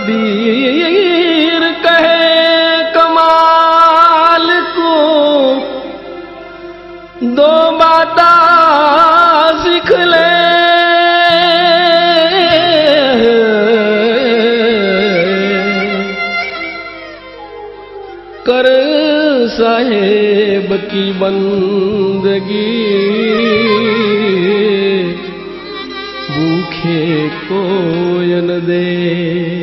कबीर कहे कमाल को, दो बाता सीख ले। कर साहेब की बंदगी, भूखे कोयन दे।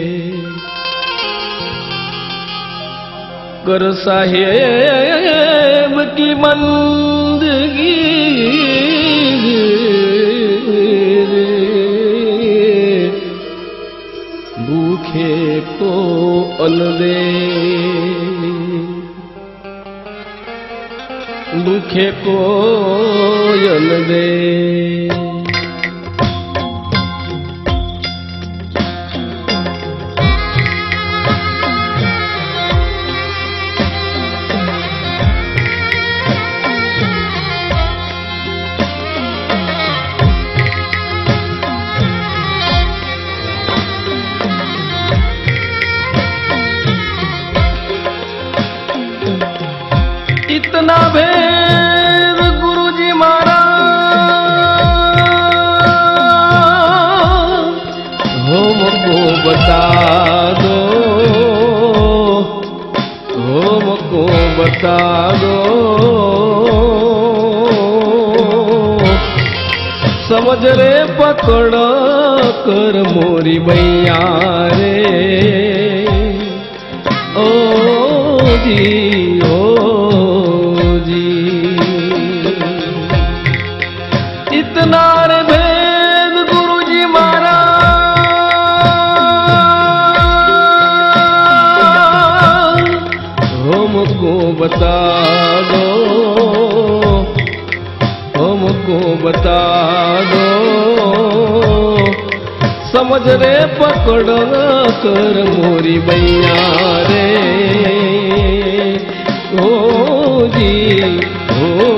कर साहेब की बंदगी। भूखे को दे भूखे को अन दे इतना भेद गुरु जी महाराज हमको बता दो हमको बता दो। समझ रे पकड़ कर मोरी बैया रे। ओ जी। गुरु जी महाराज। हमको बता हमको बता दो। समझ रे, पकड़ कर मोरी बैया रे। ओ जी, ओ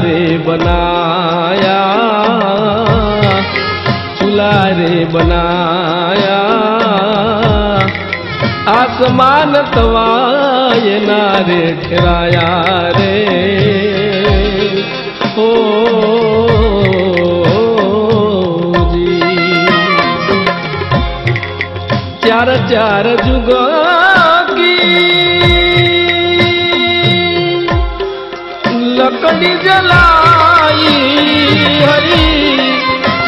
रे बनाया चूल्हा रे बनाया। आसमान तवाए नारे ठहराया रे। ओ, जी। चार चार जुग जलाई हरी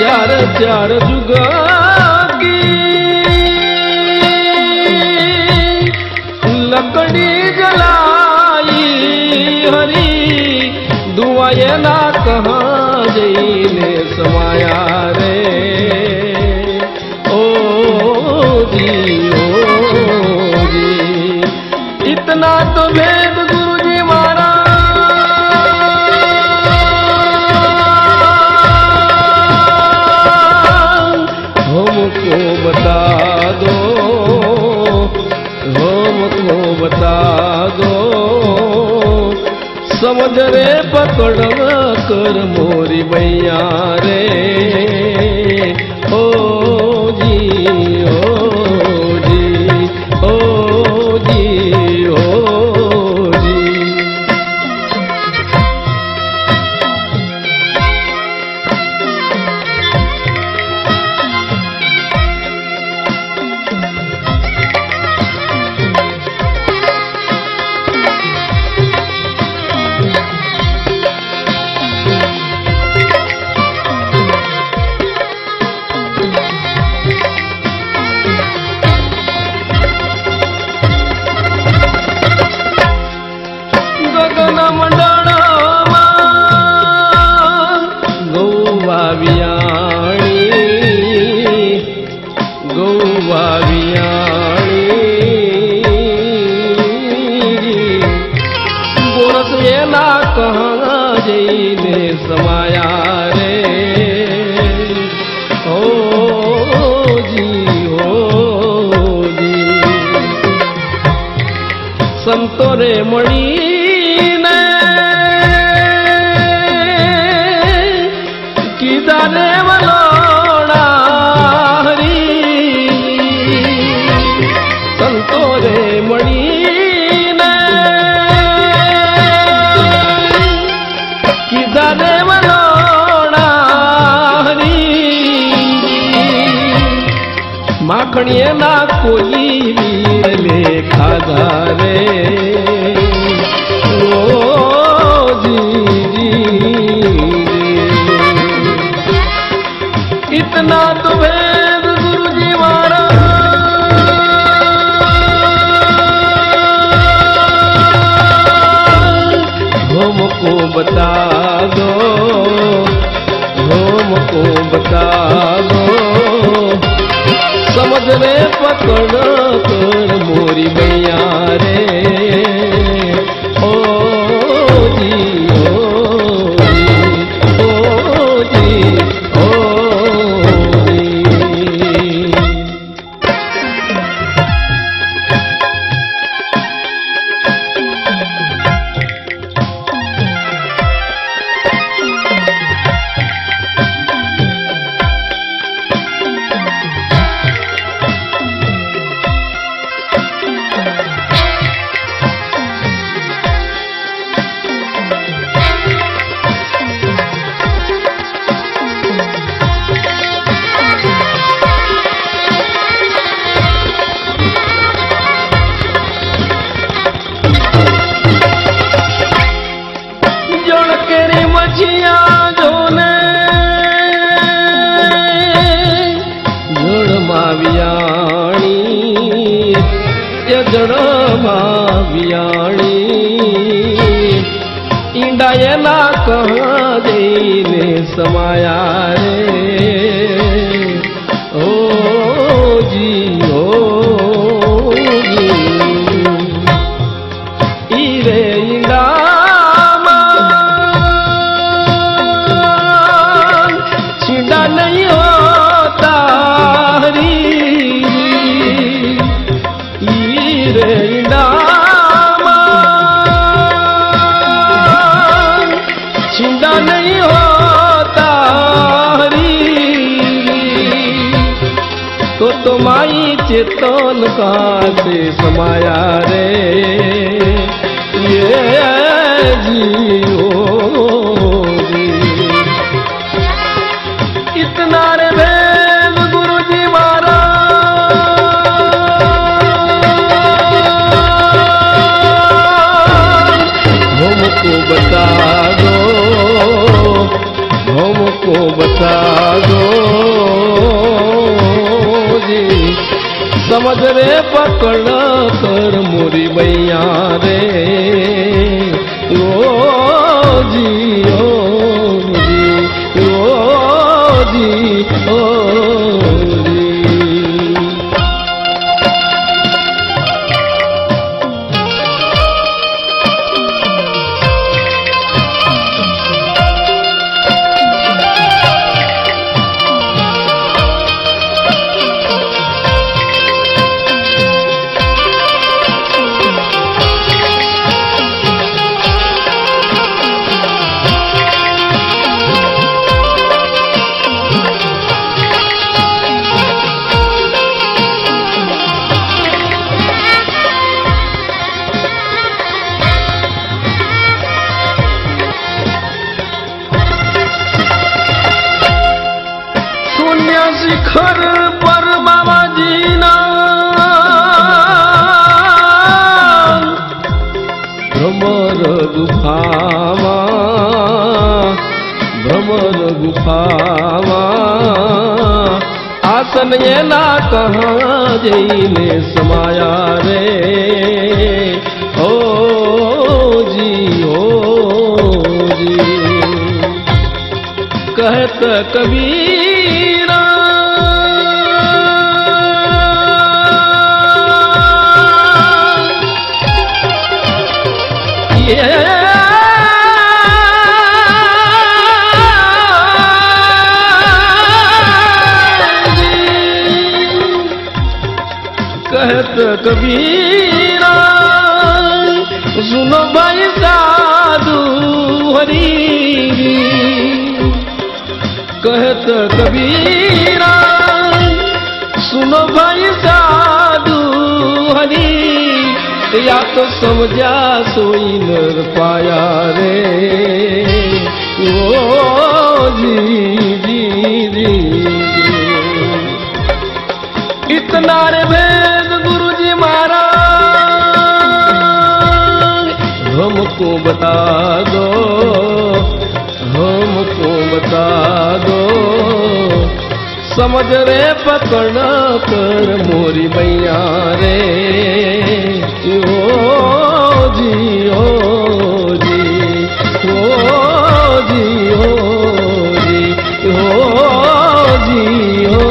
चार चार जुग समझ रे पकड़ कर मोरी बैया रे। માખણીએ ના કોઈ વીરલે ખાધા રે ઓ જી જી इतना तो वेद गुरु जी हमको बता दो हमको बता दो समझ रे पकड़ कर मोरी मैया रे। માવિયાણી યજડા માવિયાણી ઈંડાયેલા કહે સમાયા तो तुम्हारी चेतन का से समाया रे। ये जी हो इतना रे वेद गुरु जी मारा हमको बता दो हमको बता दो। समझ रे पकड़ कर मोरी मैया रे। ओ जी ओ जी ओ जी। ओ શિખર પર બાબાજીના ભ્રમર ગુફામાં ભ્રમર ગુફામાં આસન એના કહા જઈને સમાયા રે ઓ જી ઓ જી कहत कबीरा कहत कबीरा। सुनो भाई साधु हरी। कहत कबीरा। सुनो भाई साधु हरी। या तो समझा सोई नर पाया रे। ओ जी जी। जी इतना रे भेद हमको बता दो हमको बता दो। समझ रे पकड़ना कर मोरी मैया रे। ओ जी ओ जी ओ जी ओ जी ओ जी, ओ